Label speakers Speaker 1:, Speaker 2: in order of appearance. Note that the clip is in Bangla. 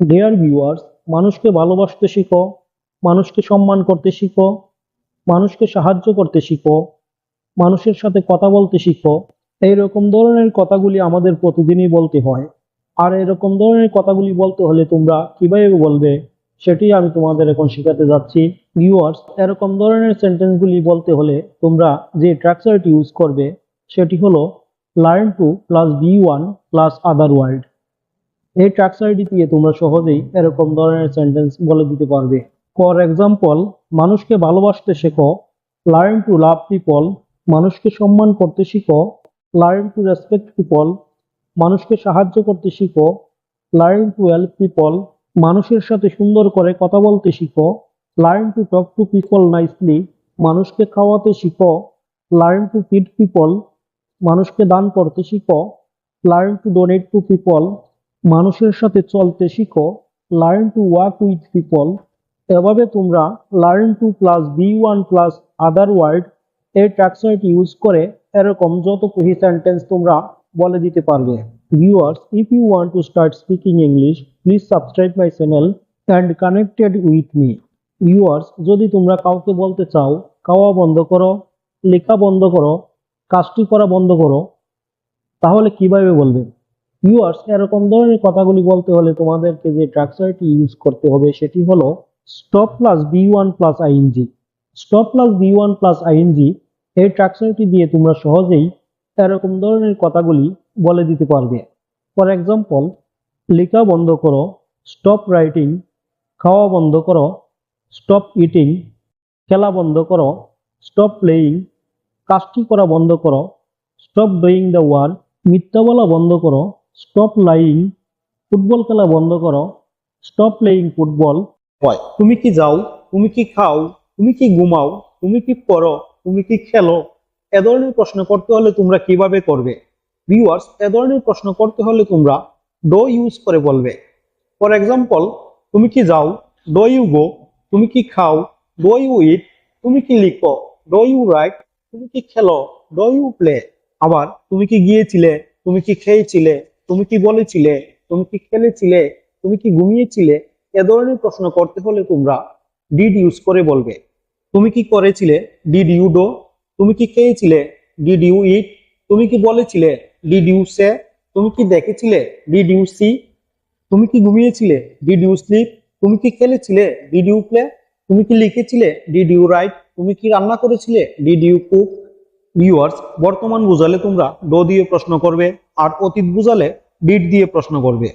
Speaker 1: ডিয়ার ভিউয়ার্স মানুষকে ভালোবাসতে শিখো, মানুষকে সম্মান করতে শিখো, মানুষকে সাহায্য করতে শিখো, মানুষের সাথে কথা বলতে শিখো। এইরকম ধরনের কথাগুলি আমাদের প্রতিদিনই বলতে হয়। আর এরকম ধরনের কথাগুলি বলতে হলে তোমরা কীভাবে বলবে, সেটি আমি তোমাদের এখন শেখাতে যাচ্ছি। ভিউয়ার্স এরকম ধরনের সেন্টেন্সগুলি বলতে হলে তোমরা যে ট্রাকচারটি ইউজ করবে, সেটি হলো learn to plus V one plus other word এই ট্রাকচারটি দিয়ে তোমরা সহজেই এরকম ধরনের সেন্টেন্স বলে দিতে পারবে। ফর এক্সাম্পল মানুষকে ভালোবাসতে শেখো লার্ন টু লাভ পিপল মানুষকে সম্মান করতে শিখো লার্ন টু রেসপেক্ট পিপল মানুষকে সাহায্য করতে শিখো লার্ন টু হেল্প পিপল মানুষের সাথে সুন্দর করে কথা বলতে শিখো learn to talk to people nicely মানুষকে খাওয়াতে শিখো লার্ন টু ফিড পিপল মানুষকে দান করতে শিখো learn to donate to people মানুষের সাথে চলতে শিখো learn to work with people এভাবে তোমরা learn to plus V one plus other word এই ট্রাকচারটি ইউজ করে এরকম যত খুশি সেন্টেন্স তোমরা বলে দিতে পারবে। Viewers if you want to start speaking English please subscribe my channel and connected with me viewers যদি তোমরা কাউকে বলতে চাও, খাওয়া বন্ধ করো, লেখা বন্ধ করো, কাজটি করা বন্ধ করো, তাহলে কীভাবে বলবে? ভিউয়ার্স এরকম ধরনের কথাগুলি বলতে হলে তোমাদেরকে যে ট্রাকচারটি ইউজ করতে হবে সেটি হলো stop plus V one plus ING stop plus V one plus ING এই ট্রাকচারটি দিয়ে তোমরা সহজেই এরকম ধরনের কথাগুলি বলে দিতে পারবে। ফর এক্সাম্পল লেখা বন্ধ করো স্টপ রাইটিং খাওয়া বন্ধ করো স্টপ ইটিং খেলা বন্ধ করো স্টপ প্লেয়িং কাজটি করা বন্ধ করো স্টপ ডুইং দ্য ওয়ার্ক মিথ্যা বলা বন্ধ করো স্টপ লাইং ফুটবল খেলা বন্ধ করো স্টপ প্লেয়িং ফুটবল হয় তুমি কি যাও তুমি কি খাও তুমি কি ঘুমাও তুমি কি পড়ো তুমি কি খেলো এ ধরনের প্রশ্ন করতে হলে তোমরা কীভাবে করবে ভিউয়ার্স এ ধরনের প্রশ্ন করতে হলে তোমরা ডো ইউজ করে বলবে ফর এক্সাম্পল তুমি কি যাও ডো ইউ গো তুমি কি খাও ডো ইউ ইট তুমি কি লিখো ডো ইউ রাইট তুমি কি খেলো ডো ইউ প্লে আবার তুমি কি গিয়েছিলে তুমি কি খেয়েছিলে তুমি কি বলেছিলে তুমি কি খেলেছিলে তুমি কি ঘুমিয়েছিলে এ ধরনের প্রশ্ন করতে হলে তোমরা ডিড ইউজ করে বলবে তুমি কি করেছিলে ডিড ইউ ডো তুমি কি খেয়েছিলে ডিড ইউ ইট তুমি কি বলেছিলে ডিড ইউ সে তুমি কি দেখেছিলে ডিড ইউ সি তুমি কি ঘুমিয়েছিলে ডিড ইউ স্লিপ তুমি কি খেলেছিলে ডিড ইউ প্লে তুমি কি লিখেছিলে ডিড ইউ রাইট তুমি কি রান্না করেছিলে ডিড ইউ কুক ভিউয়ার্স বর্তমান বুঝালে তোমরা ড দিয়ে প্রশ্ন করবে, আর অতীত বুঝালে বিট দিয়ে প্রশ্ন করবে।